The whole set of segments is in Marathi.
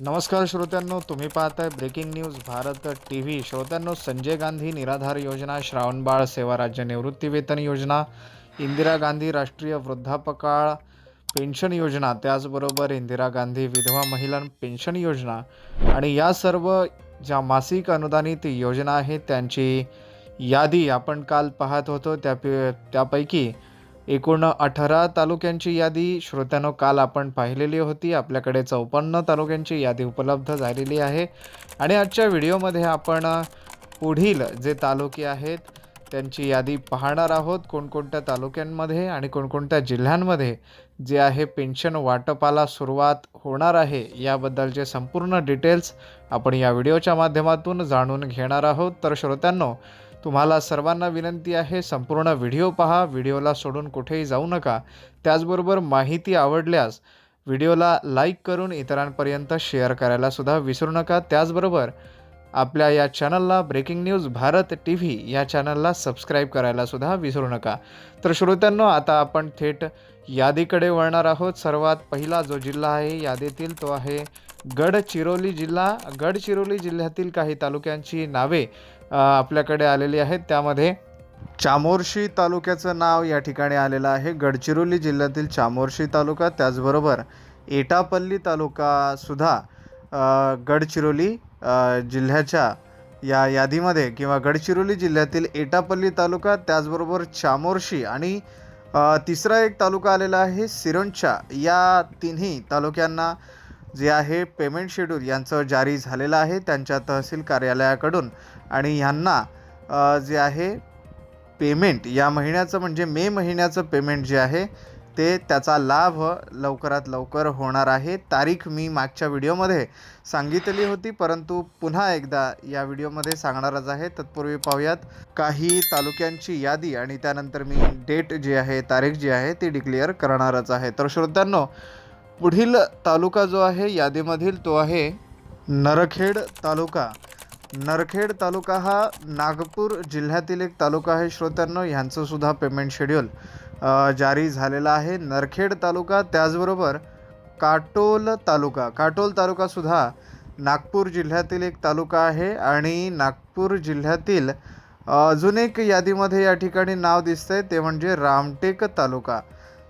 नमस्कार श्रोत्यांनो तुम्ही पाहताय breaking news Bharat T V श्रोत्यांनो संजय गांधी निराधार योजना श्रावणबाळ सेवा राज्य निवृत्ती वेतन योजना इंदिरा गांधी राष्ट्रीय वृद्धापकाळ पेन्शन योजना त्याचबरोबर इंदिरा गांधी विधवा महिला पेन्शन योजना आणि या सर्व ज्या मासिक अनुदानित योजना आहेत त्यांची यादी आपण काल पाहत होतो. त्या त्यापैकी एकूण अठरा तालुक्यांची यादी. श्रोत्यानो काल आपण पाहिलेली होती. आपल्याकडे चौपन्न तालुक्यांची यादी उपलब्ध झालेली आहे. आणि आजच्या व्हिडिओमध्ये आपण पुढील जे तालुके आहेत त्यांची यादी पाहणार आहोत. कोणकोणत्या तालुक्यांमध्ये आणि कोणकोणत्या जिल्ह्यांमध्ये जे आहे पेन्शन वाटपाला सुरुवात होणार आहे याबद्दलचे संपूर्ण डिटेल्स आपण या व्हिडिओच्या माध्यमातून जाणून घेणार आहोत. तर श्रोत्यांनो तुम्हाला सर्वांना विनंती आहे संपूर्ण व्हिडिओ पहा व्हिडिओला सोडून कुठेही जाऊ नका. त्याचबरोबर माहिती आवडल्यास व्हिडिओला लाईक करून इतरांपर्यंत शेअर करायला सुद्धा विसरू नका. त्याचबरोबर आपल्या या चॅनलला breaking news Bharat T V या चॅनलला सबस्क्राईब करायला सुद्धा विसरू नका. तर श्रोत्यांनो आता आपण थेट यादीकडे वळणार आहोत. सर्वात पहिला जो जिल्हा आहे यादीतील तो आहे गडचिरोली जिल्हा. गडचिरोली जिल्ह्यातील काही तालुक्यांची नावे आपल्याकडे आलेली आहेत त्यामध्ये चामोर्शी तालुक्याचं नाव या ठिकाणी आलेलं आहे. गडचिरोली जिल्ह्यातील चामोर्शी तालुका त्याचबरोबर एटापल्ली तालुकासुद्धा गडचिरोली जिल्ह्याच्या या यादीमध्ये किंवा गडचिरोली जिल्ह्यातील एटापल्ली तालुका त्याचबरोबर चामोर्शी आणि तिसरा एक तालुका आलेला आहे सिरोंचा. या तिन्ही तालुक्यांना जे आहे पेमेंट शेड्यूल यांचं जारी झालेलं आहे त्यांच्या तहसील कार्यालयाकडून. आणि ह्यांना जे आहे पेमेंट या महिन्याचं म्हणजे मे महिन्याचं पेमेंट जे आहे ते त्याचा लाभ लवकरात लवकर होणार आहे. तारीख मी मागच्या व्हिडिओमध्ये सांगितली होती परंतु पुन्हा एकदा या व्हिडिओमध्ये सांगणारच आहे. तत्पूर्वी पाहूयात काही तालुक्यांची यादी आणि त्यानंतर मी डेट जी आहे तारीख जी आहे ती डिक्लेअर करणारच आहे. तर श्रोत्यांनो पुढील तालुका जो आहे यादीमधील तो आहे नरखेड तालुका. नरखेड तालुका हा नागपूर जिल्ह्यातील एक तालुका आहे श्रोत्यांनो ह्यांचं सुद्धा पेमेंट शेड्यूल जारी झालेला आहे. नरखेड तालुका त्याचबरोबर काटोल तालुका. काटोल तालुकासुद्धा नागपूर जिल्ह्यातील एक तालुका आहे आणि नागपूर जिल्ह्यातील अजून एक यादीमध्ये या ठिकाणी नाव दिसतंय ते म्हणजे रामटेक तालुका.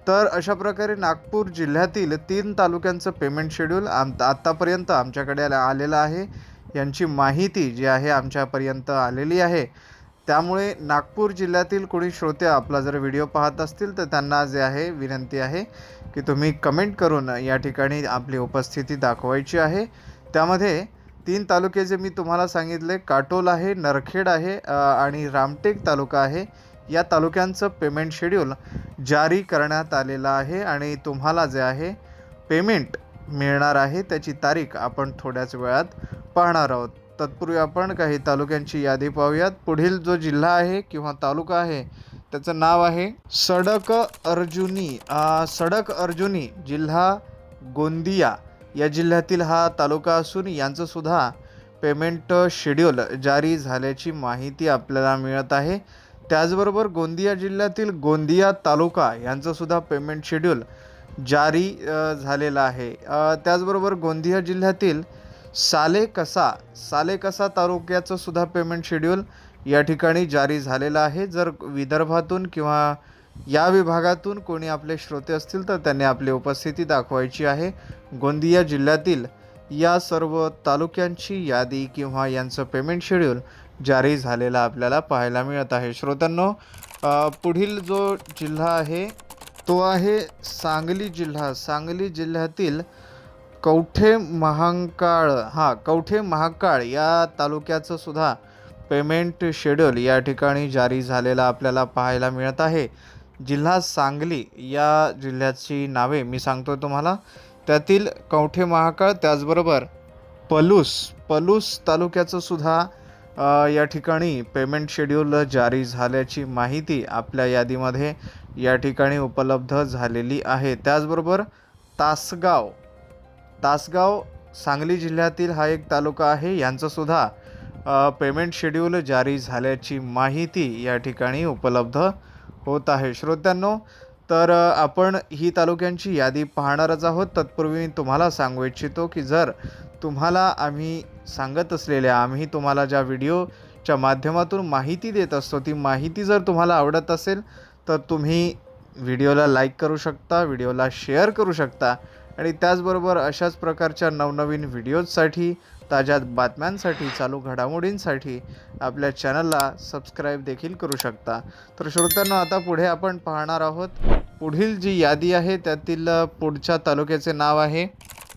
तर अशा प्रकारे नागपूर जिल्ह्यातील तीन तालुक्यांचं पेमेंट शेड्यूल आम आत्तापर्यंत आमच्याकडे आलेलं आहे. यांची माहिती जी आहे आमच्यापर्यंत आलेली आहे. त्यामुळे नागपूर जिल्ह्यातील कोणी श्रोते आपला जर व्हिडिओ पाहत असतील तर त्यांना जे आहे विनंती आहे की तुम्ही कमेंट करून या ठिकाणी आपली उपस्थिती दाखवायची आहे. त्यामध्ये तीन तालुके जे मी तुम्हाला सांगितले काटोल आहे नरखेड आहे आणि रामटेक तालुका आहे. या तालुक्यांचं पेमेंट शेड्यूल जारी करण्यात आलेला आहे आणि तुम्हाला जे आहे पेमेंट मिळणार आहे त्याची तारीख आपण थोड्याच वेळात पाहणार आहोत. तत्पूर्वी आपण काही तालुक्यांची यादी पाहूयात. पुढील जो जिल्हा आहे किंवा तालुका आहे त्याचं नाव आहे सडक अर्जुनी. सडक अर्जुनी जिल्हा गोंदिया या जिल्ह्यातील हा तालुका असून यांचंसुद्धा पेमेंट शेड्यूल जारी झाल्याची माहिती आपल्याला मिळत आहे. त्याचबरोबर गोंदिया जिल्ह्यातील गोंदिया तालुका यांचंसुद्धा पेमेंट शेड्यूल जारी झालेलं आहे. त्याचबरोबर गोंदिया जिल्ह्यातील सालेकसा सालेकसा तालुक्याचं सुद्धा पेमेंट शेड्यूल या ठिकाणी जारी झालेलं आहे. जर विदर्भातून किंवा या विभागातून कोणी आपले श्रोते असतील तर त्यांनी आपली उपस्थिती दाखवायची आहे. गोंदिया जिल्ह्यातील या सर्व तालुक्यांची यादी किंवा यांचं पेमेंट शेड्यूल जारी झालेलं आपल्याला पाहायला मिळत आहे. श्रोत्यांनो पुढील जो जिल्हा आहे तो आहे सांगली जिल्हा. सांगली जिल्ह्यातील कवठे महांकाळ हां कवठे महाकाळ या तालुक्याचं सुद्धा पेमेंट शेड्यूल या ठिकाणी जारी झालेलं आपल्याला पाहायला मिळत आहे. जिल्हा सांगली या जिल्ह्याची नावे मी सांगतो तुम्हाला. त्यातील कवठे महाकाळ त्याचबरोबर पलूस पलूस तालुक्याचं सुद्धा या ठिकाणी पेमेंट शेड्यूल जारी झाल्याची माहिती आपल्या यादीमध्ये या ठिकाणी उपलब्ध झालेली आहे. त्याचबरोबर तासगाव तासगाव सांगली जिल्ह्यातील हा एक तालुका आहे. यांचंसुद्धा पेमेंट शेड्यूल जारी झाल्याची माहिती या ठिकाणी उपलब्ध होत आहे. श्रोत्यांनो तर आपण ही तालुक्यांची यादी पाहणारच आहोत. तत्पूर्वी मी तुम्हाला सांगू इच्छितो की जर तुम्हाला आम्ही सांगत असलेल्या आम्ही तुम्हाला ज्या व्हिडिओच्या माध्यमातून माहिती देत असतो ती माहिती जर तुम्हाला आवडत असेल तर तुम्ही व्हिडिओला लाईक करू शकता व्हिडिओला शेअर करू शकता आणि त्याचबरोबर अशाच प्रकारच्या नवनवीन व्हिडिओजसाठी ताज्या बातम्यांसाठी चालू घडामोडींसाठी आपल्या चॅनलला सबस्क्राईब देखील करू शकता. तर श्रोत्यांनो आता पुढे आपण पाहणार आहोत पुढील जी यादी आहे त्यातील पुढच्या तालुक्याचे नाव आहे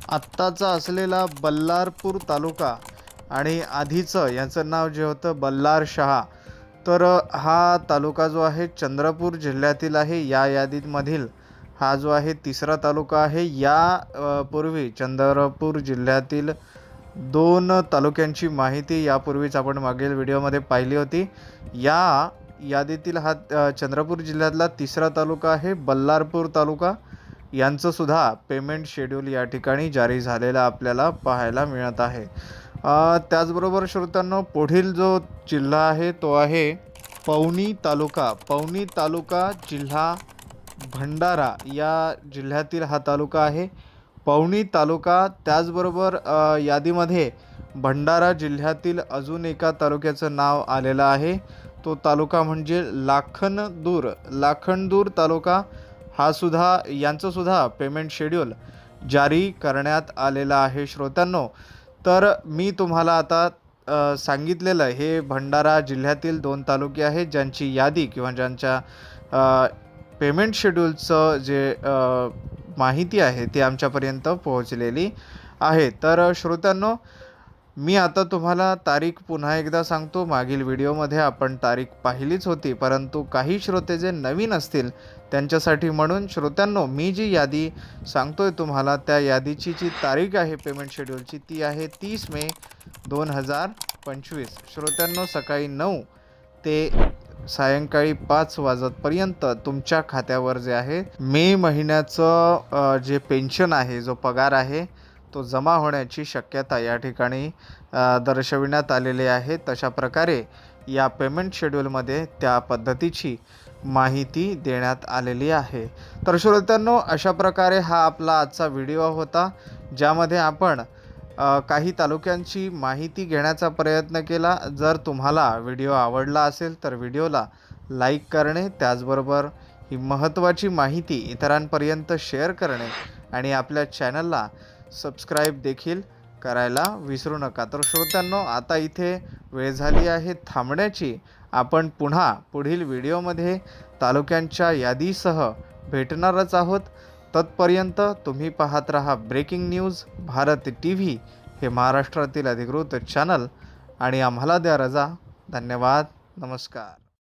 आत्ताचा असलेला बल्लारपूर तालुका. आणि आधीचं याचं नाव जे होतं बल्लार शहा. तर हा तालुका जो आहे चंद्रपूर जिल्ह्यातील आहे. या यादीमधील हा जो आहे तिसरा तालुका आहे. या पूर्वी चंद्रपूर जिल्ह्यातील दोन तालुक्यांची माहिती यापूर्वीच आपण मागील व्हिडिओमध्ये पाहिली होती. या यादीतील हा चंद्रपूर जिल्ह्यातला तिसरा तालुका आहे बल्लारपूर तालुका. यांचंसुद्धा पेमेंट शेड्यूल या ठिकाणी जारी झालेलं आपल्याला पाहायला मिळत आहे. त्याचबरोबर श्रोत्यांनो पुढील जो जिल्हा आहे तो आहे पवनी तालुका. पवनी तालुका जिल्हा भंडारा या जिल्ह्यातील हा तालुका आहे. पवनी तालुका त्याचबरोबर यादीमध्ये भंडारा जिल्ह्यातील अजून एका तालुक्याचं नाव आलेलं आहे. तो तालुका म्हणजे लाखनदूर. लाखनदूर तालुका हा सुद्धा यांचंसुद्धा पेमेंट शेड्यूल जारी करण्यात आलेलं आहे श्रोत्यांनो. तर मी तुम्हाला आता सांगितलेलं हे भंडारा जिल्ह्यातील दोन तालुके आहेत ज्यांची यादी किंवा ज्यांच्या पेमेंट शेड्यूलचं जे माहिती आहे ती आमच्यापर्यंत पोहोचलेली आहे. तर श्रोत्यांनो मी आता तुम्हाला तारीख पुन्हा एकदा सांगतो. मागील व्हिडिओमध्ये आपण तारीख पाहिलीच होती परंतु काही श्रोते जे नवीन असतील त्यांच्यासाठी म्हणून श्रोत्यांनो मी जी यादी सांगतोय तुम्हाला त्या यादीची जी तारीख आहे पेमेंट शेड्यूलची ती आहे तीस मे दोन हजार पंचवीस. श्रोत्यांनो सकाळी नऊ ते सायंकाळी पाच वाजतपर्यंत तुमच्या खात्यावर जे आहे मे महिन्याचं जे पेन्शन आहे जो पगार आहे तो जमा होण्याची शक्यता या ठिकाणी दर्शविण्यात आलेली आहे. तशा प्रकारे या पेमेंट शेड्यूलमध्ये त्या पद्धतीची माहिती देण्यात आलेली आहे. तर श्रोत्यांनो अशा प्रकारे हा आपला आजचा व्हिडिओ होता ज्यामध्ये आपण काही तालुक्यांची माहिती घेण्याचा प्रयत्न केला. जर तुम्हाला व्हिडिओ आवडला असेल तर व्हिडिओला लाईक करणे त्याचबरोबर ही महत्त्वाची माहिती इतरांपर्यंत शेअर करणे आणि आपल्या चॅनलला सबस्क्राईब देखील करायला विसरू नका. तर श्रोत्यांनो आता इथे वेळ झाली आहे थांबण्याची. आपण पुन्हा पुढील व्हिडिओमध्ये तालुक्यांच्या यादीसह भेटणारच आहोत. तत्पर्यंत तुम्ही पाहत रहा breaking news Bharat T V हे महाराष्ट्रातील अधिकृत चॅनल आणि आम्हाला द्या रजा. धन्यवाद. नमस्कार.